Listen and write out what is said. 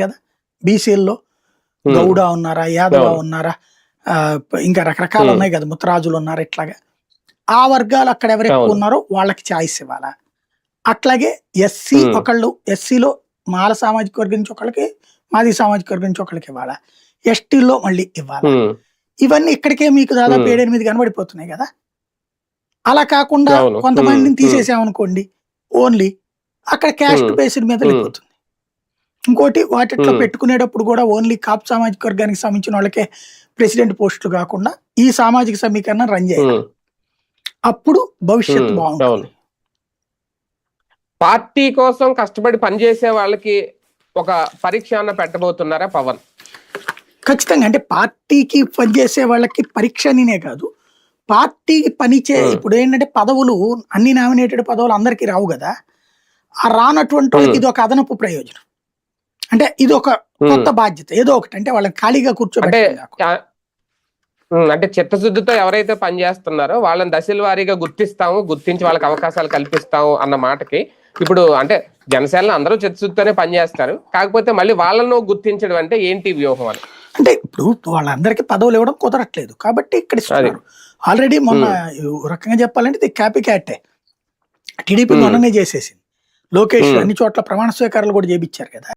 కదా బీసీల్లో గౌడ ఉన్నారా యాదవ. ఉన్నారా ఇంకా రకరకాలు. ఉన్నాయి కదా ముత్తరాజులు ఉన్నారు ఇట్లాగా ఆ వర్గాలు అక్కడ ఎవరు ఎక్కువ అవును. ఉన్నారో వాళ్ళకి ఛాయిస్ ఇవ్వాలా అట్లాగే ఎస్సీ. ఒకళ్ళు ఎస్సీలో మాల సామాజిక వర్గం నుంచి ఒకళ్ళకి మాది సామాజిక వర్గం నుంచి ఒకళ్ళకి ఇవ్వాలా ఎస్టీలో మళ్ళీ ఇవ్వాలా ఇవన్నీ ఇక్కడికే మీకు దాదాపు. ఏడెనిమిది కనబడిపోతున్నాయి కదా అలా కాకుండా. కొంతమందిని తీసేసామనుకోండి ఓన్లీ అక్కడ క్యాస్ట్. బేస్డ్ మీద. వెళ్ళిపోతుంది ఇంకోటి వాటిట్లో. పెట్టుకునేటప్పుడు కూడా ఓన్లీ కాప్ సామాజిక వర్గానికి సంబంధించిన వాళ్ళకే ప్రెసిడెంట్ పోస్టులు కాకుండా ఈ సామాజిక సమీకరణం రన్ చేయాలి. అప్పుడు భవిష్యత్తు బాగుంటుంది. పార్టీ కోసం కష్టపడి పనిచేసే వాళ్ళకి ఒక పరీక్ష అన్న పెట్టబోతున్నారా పవన్? ఖచ్చితంగా. అంటే పార్టీకి పనిచేసే వాళ్ళకి పరీక్ష అనినే కాదు. పార్టీకి పనిచే. ఇప్పుడు ఏంటంటే పదవులు అన్ని నామినేటెడ్ పదవులు అందరికీ రావు కదా. ఆ రానటువంటి. ఇది ఒక అదనపు ప్రయోజనం. అంటే ఇది ఒక కొత్త బాధ్యత ఏదో ఒకటి. అంటే వాళ్ళని ఖాళీగా కూర్చోబెట్టే అంటే చిత్తశుద్ధితో ఎవరైతే పనిచేస్తున్నారో వాళ్ళని దశల వారీగా గుర్తిస్తాము గుర్తించి వాళ్ళకి అవకాశాలు కల్పిస్తాము అన్న మాటకి. ఇప్పుడు అంటే జనసేనలో అందరూ చిత్తశుద్ధితోనే పనిచేస్తారు కాకపోతే మళ్ళీ వాళ్ళను గుర్తించడం అంటే ఏంటి వ్యూహం అని అంటే ఇప్పుడు వాళ్ళందరికీ పదవులు ఇవ్వడం కుదరట్లేదు. కాబట్టి ఇక్కడ ఇస్తున్నారు. ఆల్రెడీ మొన్న రకంగా చెప్పాలంటే ఇది క్యాపీ క్యాటే టీడీపీ. మొన్ననే చేసేసింది. లోకేష్. అన్ని చోట్ల ప్రమాణ స్వీకారాలు కూడా చేపించారు కదా.